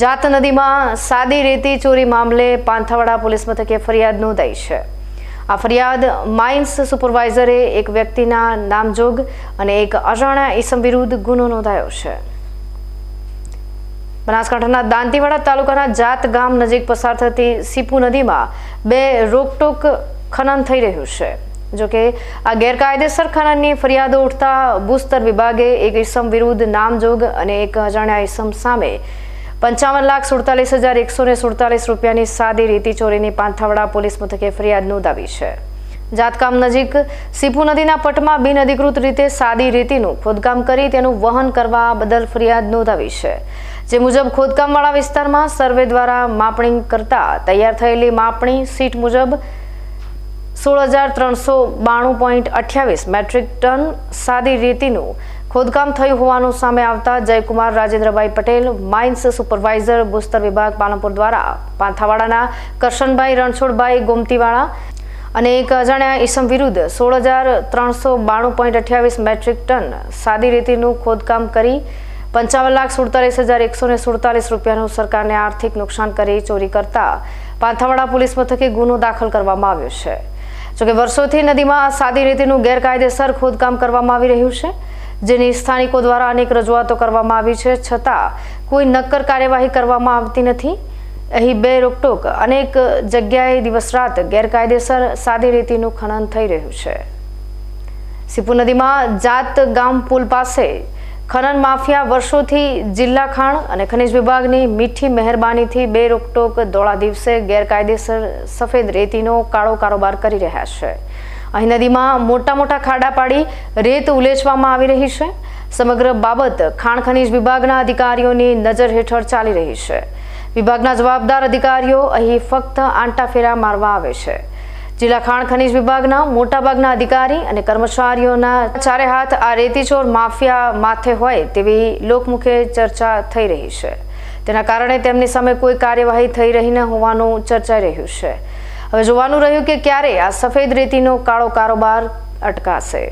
જાત નદીમાં સાદી રેતી ચોરી મામલે પાંથાવાડા પોલીસ મથકે ફરિયાદ નોંધાઈ છે. આ ફરિયાદ માઇન્સ સુપરવાઇઝરે એક વ્યક્તિના નામજોગ અને એક અજાણ્યા ઈસમ વિરુદ્ધ ગુનો નોંધાયો છે. બનાસકાંઠાના દાંતીવાડા તાલુકાના જાત ગામ નજીક પસાર થતી સીપુ નદીમાં બે રોકટોક ખનન થઈ રહ્યું છે. જોકે આ ગેરકાયદેસર ખનનની ફરિયાદો ઉઠતા ભૂસ્તર વિભાગે એક ઈસમ વિરુદ્ધ નામજોગ અને એક અજાણ્યા ઈસમ સામે પંચાવન લાખ સુડતાલીસ હજાર એકસો ને સુડતાલીસ રૂપિયાની સાદી રેતી ચોરીની પાંથાવડા પોલીસ મથકે ફરિયાદ નોંધાવી છે. જાતકામ નજીક સીપુ નદીના પટમાં બિનઅધિકૃત રીતે સાદી રેતીનું ખોદકામ કરી તેનું વહન કરવા બદલ ફરિયાદ નોંધાવી છે. જે મુજબ ખોદકામવાળા વિસ્તારમાં સર્વે દ્વારા માપણી કરતા તૈયાર થયેલી માપણી સીટ મુજબ સોળ હજાર ત્રણસો બાણું પોઈન્ટ અઠ્યાવીસ મેટ્રિક ટન સાદી રેતીનું ખોદકામ થયું હોવાનું સામે આવતા જયકુમાર રાજેન્દ્રભાઈ પટેલ, માઇન્સ સુપરવાઇઝર, ભૂસ્તર વિભાગ પાલનપુર દ્વારા પાંથાવાડાના કરશનભાઈ રણછોડભાઈ ગોમતીવાળા અને એક અજાણ્યા ઈસમ વિરુદ્ધ સોળ હજાર ત્રણસો બાણું પોઈન્ટ અઠ્યાવીસ મેટ્રિક ટન સાદી રેતીનું ખોદકામ કરી પંચાવન લાખ સુડતાલીસ હજાર એકસો ને સુડતાલીસ રૂપિયાનું સરકારને આર્થિક નુકસાન કરી ચોરી કરતા પાંથાવાડા પોલીસ મથકે ગુનો દાખલ કરવામાં આવ્યો છે. જોકે વર્ષોથી નદીમાં સાદી રીતેનું ગેરકાયદેસર ખોદકામ કરવામાં આવી રહ્યું છે, જેની સ્થાનિકો દ્વારા અનેક રજૂઆતો કરવામાં આવી છે, છતાં કોઈ નક્કર કાર્યવાહી કરવામાં આવતી નથી. અહીં બે રોકટોક, અનેક જગ્યાએ દિવસ રાત ગેરકાયદેસર સાદી રીતિનું ખનન થઈ રહ્યું છે. સીપુ નદીમાં જાત ગામ પુલ પાસે ખનન માફિયા વર્ષોથી જિલ્લા ખાણ અને ખનિજ વિભાગની મીઠી મહેરબાનીથી બે રોકટોક દોળા દિવસે ગેરકાયદેસર સફેદ રેતીનો કાળો કારોબાર કરી રહ્યા છે. અહીં નદીમાં મોટા મોટા ખાડા પાડી રેત ઉલેચવામાં આવી રહી છે. સમગ્ર બાબત ખાણ ખનિજ વિભાગના અધિકારીઓની નજર હેઠળ ચાલી રહી છે. વિભાગના જવાબદાર અધિકારીઓ અહીં ફક્ત આંટા ફેરા મારવા આવે છે. જિલ્લા ખાણ ખનિજ વિભાગના મોટાભાગના અધિકારી અને કર્મચારીઓના ચારે હાથ આ રેતીચોર માફિયા માથે હોય તેવી લોકમુખે ચર્ચા થઈ રહી છે. તેના કારણે તેમની સામે કોઈ કાર્યવાહી થઈ રહી ન હોવાનું ચર્ચાઈ રહ્યું છે. હવે જોવાનું રહ્યું કે ક્યારે આ સફેદ રેતીનો કાળો કારોબાર અટકાશે.